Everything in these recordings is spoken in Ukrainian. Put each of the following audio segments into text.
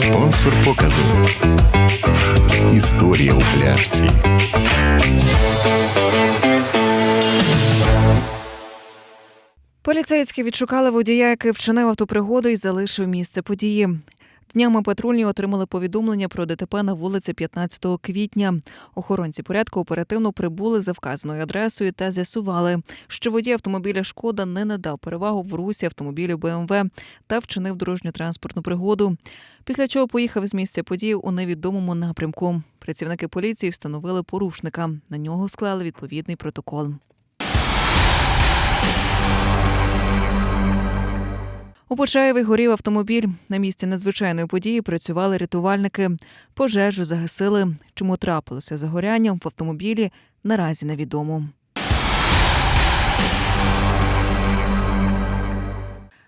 Спонсор показу. Історія у пляшці. Поліцейські відшукали водія, який вчинив автопригоду і залишив місце події. Днями патрульні отримали повідомлення про ДТП на вулиці 15 квітня. Охоронці порядку оперативно прибули за вказаною адресою та з'ясували, що водій автомобіля Шкода не надав перевагу в русі автомобілю БМВ та вчинив дорожньо-транспортну пригоду. Після чого поїхав з місця події у невідомому напрямку. Працівники поліції встановили порушника. На нього склали відповідний протокол. У Почаєві горів автомобіль. На місці надзвичайної події працювали рятувальники. Пожежу загасили. Чому трапилося загоряння в автомобілі, наразі невідомо.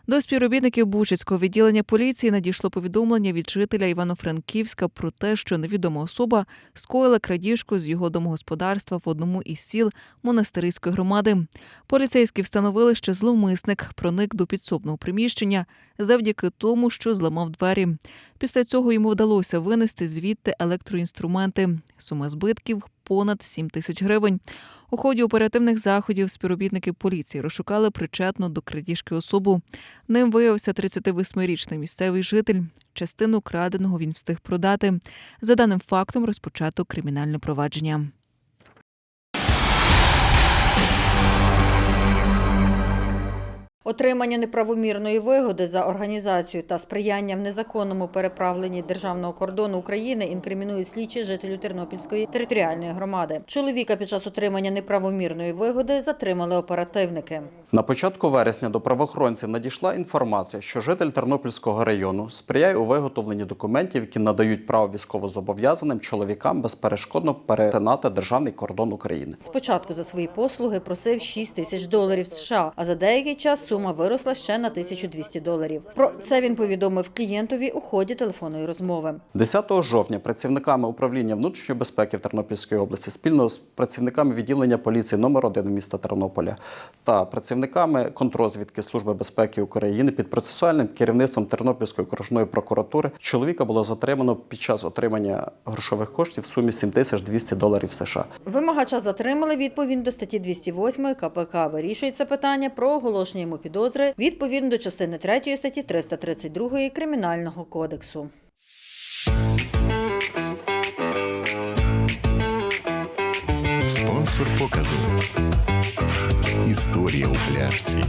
До співробітників Бучицького відділення поліції надійшло повідомлення від жителя Івано-Франківська про те, що невідома особа скоїла крадіжку з його домогосподарства в одному із сіл монастириської громади. Поліцейські встановили, що зловмисник проник до підсобного приміщення завдяки тому, що зламав двері. Після цього йому вдалося винести звідти електроінструменти. Сума збитків понад 7 тисяч гривень. У ході оперативних заходів співробітники поліції розшукали причетну до крадіжки особу. Ним виявився 38-річний місцевий житель. Частину краденого він встиг продати. За даним фактом розпочато кримінальне провадження. Отримання неправомірної вигоди за організацію та сприяння в незаконному переправленні державного кордону України інкримінують слідчі жителю Тернопільської територіальної громади. Чоловіка під час отримання неправомірної вигоди затримали оперативники. На початку вересня до правоохоронців надійшла інформація, що житель Тернопільського району сприяє у виготовленні документів, які надають право військовозобов'язаним чоловікам безперешкодно перетинати державний кордон України. Спочатку за свої послуги просив 6 тисяч доларів США, а за деякий час сума виросла ще на 1200 доларів. Про це він повідомив клієнтові у ході телефонної розмови. 10 жовтня працівниками управління внутрішньої безпеки в Тернопільській області спільно з працівниками відділення поліції номер 1 міста Тернополя та працівниками контрозвідки Служби безпеки України під процесуальним керівництвом Тернопільської окружної прокуратури чоловіка було затримано під час отримання грошових коштів в сумі 7200 доларів США. Вимагача затримали відповідно до статті 208 КПК. Вирішується питання про оголошення йому підозри відповідно до частини 3 статті 332 Кримінального кодексу. Спонсор показу. Історія у пляшці.